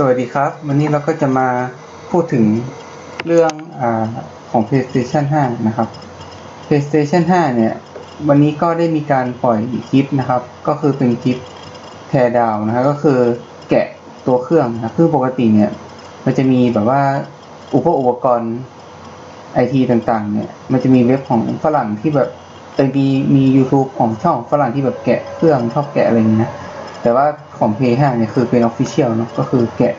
สวัสดีครับ วันนี้เราก็จะมาพูดถึงเรื่องอของ PlayStation 5 นะครับ PlayStation 5 เนี่ย วันนี้ก็ได้มีการปล่อยคลิปนะครับ ก็คือเป็นคลิปแทดาวนะครับก็คือแกะตัวเครื่องนะคือปกติเนี่ย มันจะมีแบบว่าอุปอุปกรณ์ไอทีต่างๆ เนี่ย มันจะมีเว็บของฝรั่งที่แบบแต่มีมี YouTube ของช่องฝรั่งที่แบบแกะเครื่องชอบแกะอะไรอย่างนี้นะแต่ว่า ของ p 5เนี่ยคือเป็น Official เนอะก็คือแกะ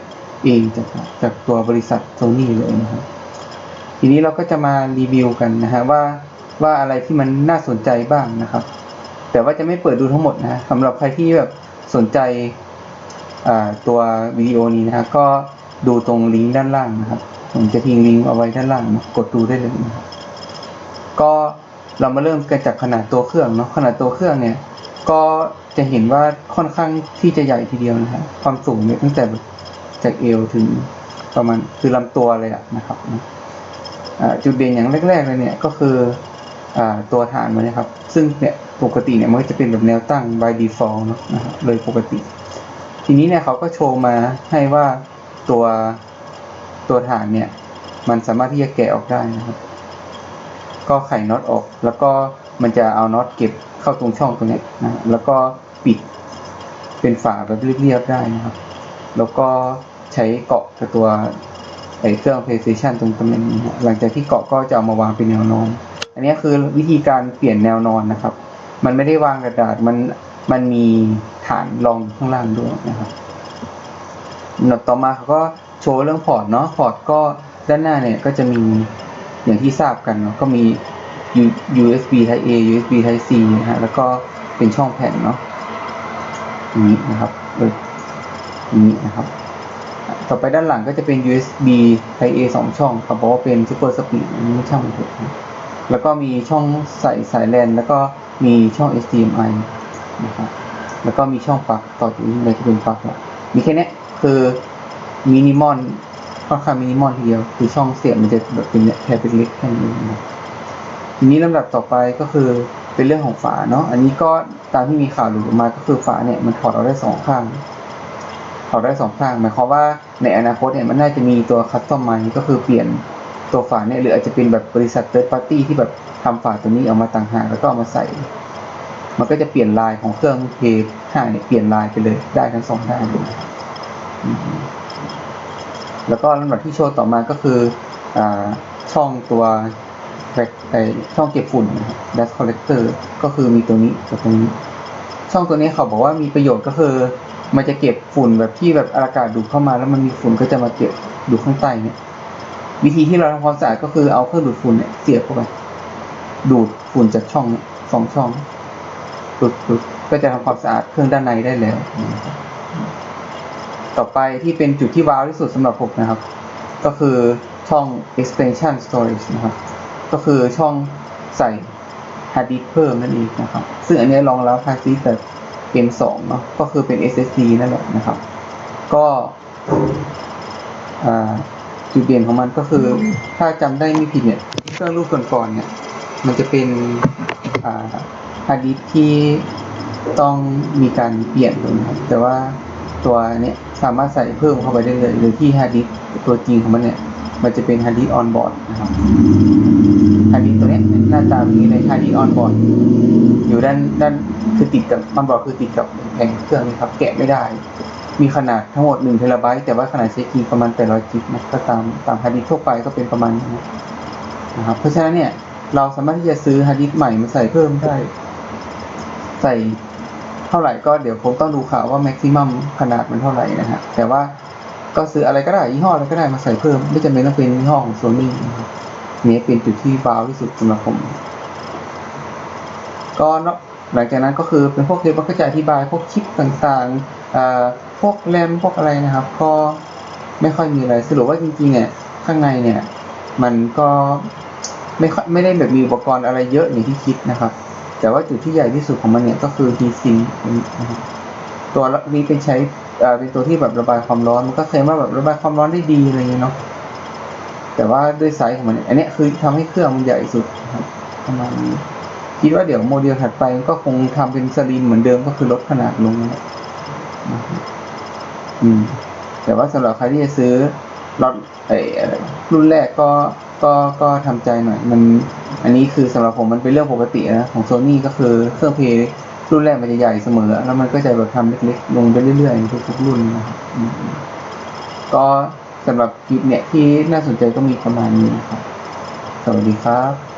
เองจากจากตัวบริษัท Sony เลยนะครับทีนี้เราก็จะมารีวิวกันนะฮะว่าว่าอะไรที่มันน่าสนใจบ้างนะครับ แต่ว่าจะไม่เปิดดูทั้งหมดนะสำหรับใครที่แบบสนใจอ่าตัววิดีโอนี้นะฮะก็ดูตรงลิงก์ด้านล่างนะครับผมจะทิ้งลิงก์เอาไว้ด้านล่างนะกดดูได้เลยนะครับก็เรามาเริ่มกันจากขนาดตัวเครื่องเนาะขนาดตัวเครื่องเนี่ย ก็ จะเห็นว่าค่อนข้างที่จะใหญ่ทีเดียวนะฮะความสูงเนี่ยตั้งแต่จากเอวถึงประมาณคือลำตัวเลยอะนะครับจุดเด่นอย่างแรกๆเลยเนี่ยก็คืออตัวฐานมันนะครับ ซึ่งเนี่ยปกติเนี่ยมันจะเป็นแบบแนวตั้ง by default เนะนะครับโดยปกติ ทีนี้เนี่ยเขาก็โชว์มาให้ว่าตัวตัวฐานเนี่ยมันสามารถที่จะแกะออกได้นะครับ ก็ไขน็อตออก แล้วก็มันจะเอาน็อตเก็บ เข้าตรงช่องตรงนี้นะแล้วก็ปิดเป็นฝาแบบเรียบๆได้นะครับ แล้วก็ใช้เกาะกับตัวไอ้เครื่อง PlayStation ตรงตำแหน่งนี้หลังจากที่เกาะก็จะเอามาวางเป็นแนวนอน อันนี้คือวิธีการเปลี่ยนแนวนอนนะครับ มันไม่ได้วางกระดาษมันมันมีฐานรองข้างล่างด้วยนะครับหนดต่อมาเขาก็โชว์เรื่องพอร์ตเนาะพอร์ตก็ด้านหน้าเนี่ยก็จะมีอย่างที่ทราบกันเนาะก็มี USB Type A USB Type C นะฮะแล้วก็เป็นช่องแผ่นเนาะนี้นะครับเอออย่างนี้นะครับ ต่อไปด้านหลังก็จะเป็น USB Type A สองช่องเขาบอกว่าเป็น Super Speed นี่ช่างมันเถอะแล้วก็มีช่องใส่สายแลนแล้วก็มีช่อง HDMI นะครับแล้วก็มีช่องปลั๊กต่อจากนี้เลยจะเป็นปลั๊กละมีแค่นี้คือมินิมอลค่อนข้างมินิมอลทีเดียว คือช่องเสียบมันจะแบบเป็นแค่เป็นเล็กแค่นี้นะ ทีนี้ลำดับต่อไปก็คือเป็นเรื่องของฝาเนาะอันนี้ก็ตามที่มีข่าวหลุดออกมาก็คือฝาเนี่ยมันถอดออกได้สองข้างถอดได้สองข้างหมายความว่าในอนาคตเนี่ยมันน่าจะมีตัวคัสตอมไมก็คือเปลี่ยนตัวฝาเนี่ยหรืออาจจะเป็นแบบบริษัทเ h ิร์ p ปาร์ตี้ที่แบบทำฝาตัวนี้ออกมาต่างหากแล้วก็เอามาใส่ มันก็จะเปลี่ยนลายของเครื่องเพย์ห้าเนี่ยเปลี่ยนลายไปเลยได้ทั้งสองด้านเลยแล้วก็ลำดับที่โชว์ต่อมาก็คืออช่องตัว ช่องเก็บฝุ่นนะครับ dust collector ก็คือมีตัวนี้กับตรงนี้ ช่องตัวนี้เขาบอกว่ามีประโยชน์ก็คือ มันจะเก็บฝุ่นแบบที่แบบอากาศดูดเข้ามา แล้วมันมีฝุ่นก็จะมาเก็บอยู่ข้างใต้เนี่ย วิธีที่เราทำความสะอาดก็คือเอาเครื่องดูดฝุ่นเนี่ยเสียบเข้าไปดูดฝุ่นจากช่องสองช่องปึ๊บปึ๊บก็จะทำความสะอาดเครื่องด้านในได้แล้ว ต่อไปที่เป็นจุดที่ว้าวที่สุดสำหรับผมนะครับ ก็คือช่อง extension storage นะครับ ก็คือช่องใส่ฮาร์ดดิสก์เพิ่มนั่นเองนะครับ ซึ่งอันนี้รองรับฮาร์ดดิสก์แบบ M2 เนาะก็คือเป็น SSD นั่นแหละนะครับ ก็จุดเด่นของมันก็คือถ้าจำได้ไม่ผิดเนี่ยเครื่องรุ่นก่อนๆเนี่ย มันจะเป็นฮาร์ดดิสก์ที่ต้องมีการเปลี่ยนเลยนะครับแต่ว่าตัวเนี้ยสามารถใส่เพิ่มเข้าไปได้เลยหรือที่ฮาร์ดดิสก์ตัวจริงของมันเนี่ย มันจะเป็นฮาร์ดดิสก์ออนบอร์ดนะครับฮาร์ดดิสก์ตัวนี้หน้าตาแบบนี้เลยฮาร์ดดิสก์ออนบอร์ดอยู่ด้านด้านคือติดกับออนบอร์ดคือติดกับแผงเครื่องนะครับ แกะไม่ได้ มีขนาดทั้งหมด1เทราไบต์แต่ว่าขนาดใช้จริงประมาณ800กิกนะก็ตามตามฮาร์ดดิสก์ทั่วไปก็เป็นประมาณนี้นะครับเพราะฉะนั้นเนี่ยเราสามารถที่จะซื้อฮาร์ดดิสก์ใหม่มาใส่เพิ่มได้ ใส่เท่าไหร่ก็เดี๋ยวผมต้องดูข่าวว่าแม็กซิมัมขนาดมันเท่าไหร่นะฮะแต่ว่า ก็ซื้ออะไรก็ได้ยี่ห้ออะไรก็ได้มาใส่เพิ่ม ไม่จำเป็นต้องเป็นยี่ห้อของโซนี่นะครับนี่เป็นจุดที่ว้าวที่สุดสำหรับผม ก็นอกหลังจากนั้นก็คือเป็นพวกเคมันก็จะอธิบายพวกชิปต่างๆอพวกแรมพวกอะไรนะครับ ก็ไม่ค่อยมีอะไรสรุปว่าจริงๆเนี่ยข้างในเนี่ย มันก็ไม่ค่อยไม่ได้แบบมีอุปกรณ์อะไรเยอะอย่างที่คิดนะครับ แต่ว่าจุดที่ใหญ่ที่สุดของมันเนี่ยก็คือ heatsink นะครับ ตัวนี้เป็นใช้อ่าเป็นตัวที่แบบระบายความร้อนมันก็เคลมว่าแบบระบายความร้อนได้ดีอะไรเงี้ยเนาะแต่ว่าด้วยไซส์ของมันอันนี้คือทำให้เครื่องมันใหญ่สุดครับประมาณนี้คิดว่าเดี๋ยวโมเดลถัดไปก็คงทำเป็นสลิมเหมือนเดิมก็คือลดขนาดลงนะอืม แต่ว่าสำหรับใครที่จะซื้อล็อตไอ้รุ่นแรกก็ก็ก็ทำใจหน่อย มัน อันนี้คือสำหรับผมมันเป็นเรื่องปกตินะของโซนี่ก็คือเครื่องเพลย์ รุ่นแรกมันจะใหญ่เสมอ แล้วมันก็จะแบบทำเล็กๆลงไปเรื่อยๆทุกๆรุ่นนะครับก็สำหรับคลิปเนี่ยที่น่าสนใจก็มีประมาณนี้นะครับ สวัสดีครับ